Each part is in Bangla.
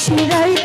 Krishna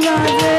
love it.